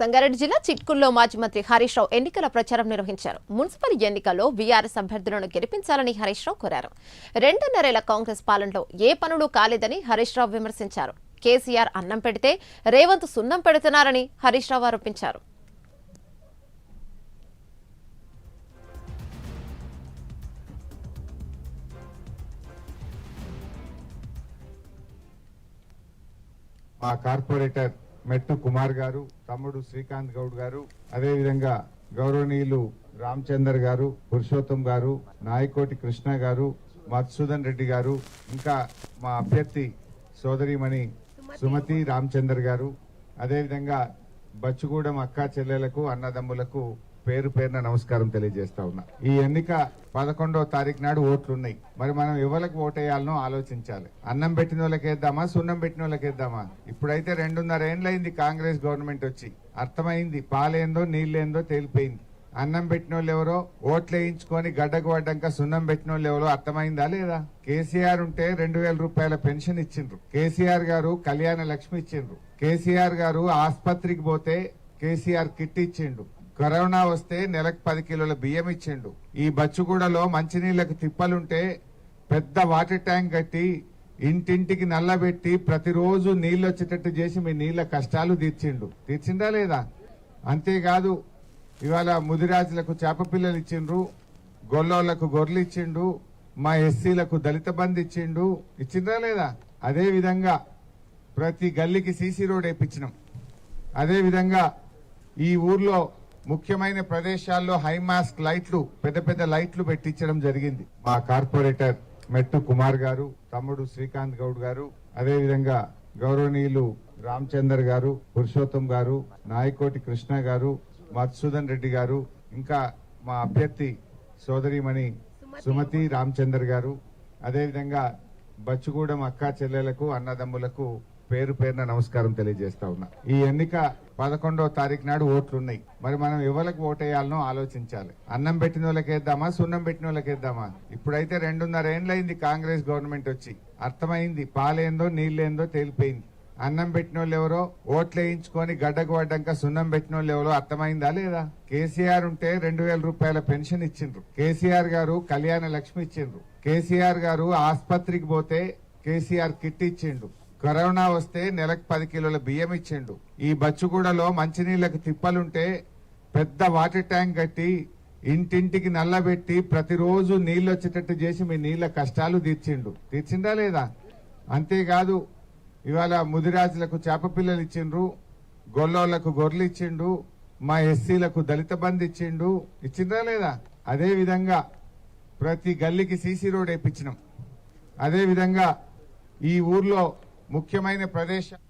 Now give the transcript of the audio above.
సంగారెడ్డి జిల్లా చిట్కుల్లో మాజీ మంత్రి హరీష్ రావు ఎన్నికల ప్రచారం నిర్వహించారు. మున్సిపల్ ఎన్నికల్లో వీఆర్ఎస్ అభ్యర్థులను గెలిపించాలని హరీష్ రావు కోరారు. రెండున్నరేళ్ళ కాంగ్రెస్ పాలనలో ఏ పనులు కాలేదని హరీష్ రావు విమర్శించారు. కేసీఆర్ అన్నం పెడితే రేవంత్ సున్నం పెడుతున్నారని హరీష్ రావు ఆరోపించారు. మా కార్పొరేటర్ మెట్టు కుమార్ గారు తమ్ముడు శ్రీకాంత్ గౌడ్ గారు అదేవిధంగా గౌరవనీయులు రామచందర్ గారు పురుషోత్తం గారు నాయకోటి కృష్ణ గారు మధుసూదన్ రెడ్డి గారు ఇంకా మా అభ్యర్థి సోదరిమణి సుమతి రామచందర్ గారు అదేవిధంగా బచ్చుగూడెం అక్కా చెల్లెలకు అన్నదమ్ములకు పేరు పేరున నమస్కారం తెలియజేస్తా ఉన్నా. ఈ ఎన్నిక పదకొండవ తారీఖు నాడు ఓట్లున్నాయి. మరి మనం ఎవరికి ఓటేయాలనో ఆలోచించాలి. అన్నం పెట్టిన వాళ్ళకి వేద్దామా సున్నం పెట్టిన వాళ్ళకి వేద్దామా? ఇప్పుడైతే రెండున్నర ఏండ్లైంది కాంగ్రెస్ గవర్నమెంట్ వచ్చి. అర్థమైంది పాలేందో నీళ్ళేందో తేలిపోయింది. అన్నం పెట్టిన వాళ్ళు ఎవరో ఓట్లు వేయించుకొని గడ్డకు పడ్డాక సున్నం పెట్టిన వాళ్ళు ఎవరో అర్థమైందా లేదా? కేసీఆర్ ఉంటే రెండు వేల రూపాయల పెన్షన్ ఇచ్చిండ్రు. కేసీఆర్ గారు కళ్యాణ లక్ష్మి ఇచ్చిండ్రు. కేసీఆర్ గారు ఆసుపత్రికి పోతే కేసీఆర్ కిట్ ఇచ్చిండు. కరోనా వస్తే నెలకు పది కిలోల బియ్యం ఇచ్చిండు. ఈ బచ్చుగూడలో మంచినీళ్ళకు తిప్పలుంటే పెద్ద వాటర్ ట్యాంక్ కట్టి ఇంటింటికి నల్లబెట్టి ప్రతిరోజు నీళ్ళు వచ్చేటట్టు చేసి మీ నీళ్ళ కష్టాలు తీర్చిండు. తీర్చిందా లేదా? అంతేకాదు ఇవాళ ముదిరాజులకు చేప పిల్లలు ఇచ్చిండ్రు గొల్లోళ్ళకు గొర్రెలు ఇచ్చిండు మా ఎస్సీలకు దళిత బంధు ఇచ్చిండు. ఇచ్చిండ్రా లేదా? అదే విధంగా ప్రతి గల్లీకి సీసీ రోడ్ వేయించినాం అదే విధంగా ఈ ఊర్లో ముఖ్యమైన ప్రదేశాల్లో హై మాస్క్ లైట్లు పెద్ద పెద్ద లైట్లు పెట్టించడం జరిగింది. మా కార్పొరేటర్ మెట్టు కుమార్ గారు తమ్ముడు శ్రీకాంత్ గౌడ్ గారు అదే విధంగా గౌరవనీయులు రామచందర్ గారు పురుషోత్తం గారు నాయకోటి కృష్ణ గారు మధుసూదన్ రెడ్డి గారు ఇంకా మా అభ్యర్థి సోదరిమణి సుమతి. రామచందర్ గారు అదేవిధంగా బచ్చుగూడెం అక్కా చెల్లెలకు అన్నదమ్ములకు పేరు పేరున నమస్కారం తెలియజేస్తా ఉన్నా. ఈ ఎన్నిక పదకొండవ తారీఖు నాడు ఓట్లున్నాయి. మరి మనం ఎవరికి ఓటేయాలనో ఆలోచించాలి. అన్నం పెట్టిన వాళ్ళకి వేద్దామా సున్నం పెట్టిన వాళ్ళకి వేద్దామా? ఇప్పుడైతే రెండున్నర ఏండ్లైంది కాంగ్రెస్ గవర్నమెంట్ వచ్చి. అర్థమైంది పాలేందో నీళ్ళేందో తేలిపోయింది. అన్నం పెట్టిన వాళ్ళు ఎవరో ఓట్లు వేయించుకొని గడ్డకు పడ్డాక సున్నం పెట్టిన వాళ్ళు ఎవరో అర్థమైందా లేదా? కేసీఆర్ ఉంటే రెండు వేల రూపాయల పెన్షన్ ఇచ్చిండ్రు. కేసీఆర్ గారు కళ్యాణ లక్ష్మి ఇచ్చిండ్రు. కేసీఆర్ గారు ఆసుపత్రికి పోతే కేసీఆర్ కిట్ ఇచ్చిండు కరోనా వస్తే నెలకు పది కిలోల బియ్యం ఇచ్చిండు. ఈ బచ్చుగూడలో మంచినీళ్ళకి తిప్పలుంటే పెద్ద వాటర్ ట్యాంక్ కట్టి ఇంటింటికి నల్లబెట్టి ప్రతిరోజు నీళ్ళు వచ్చేటట్టు చేసి మీ నీళ్ళ కష్టాలు తీర్చిండు. తీర్చిందా లేదా? అంతేకాదు ఇవాళ ముదిరాజులకు చేప పిల్లలు ఇచ్చిండ్రు గొల్లోళ్ళకు గొర్రెలు ఇచ్చిండు మా ఎస్సీలకు దళిత బంధు ఇచ్చిండు ఇచ్చిండ్రా లేదా? అదే విధంగా ప్రతి గల్లీకి సీసీ రోడ్ వేయించినాం అదేవిధంగా ఈ ఊర్లో ముఖ్యమైన ప్రదేశం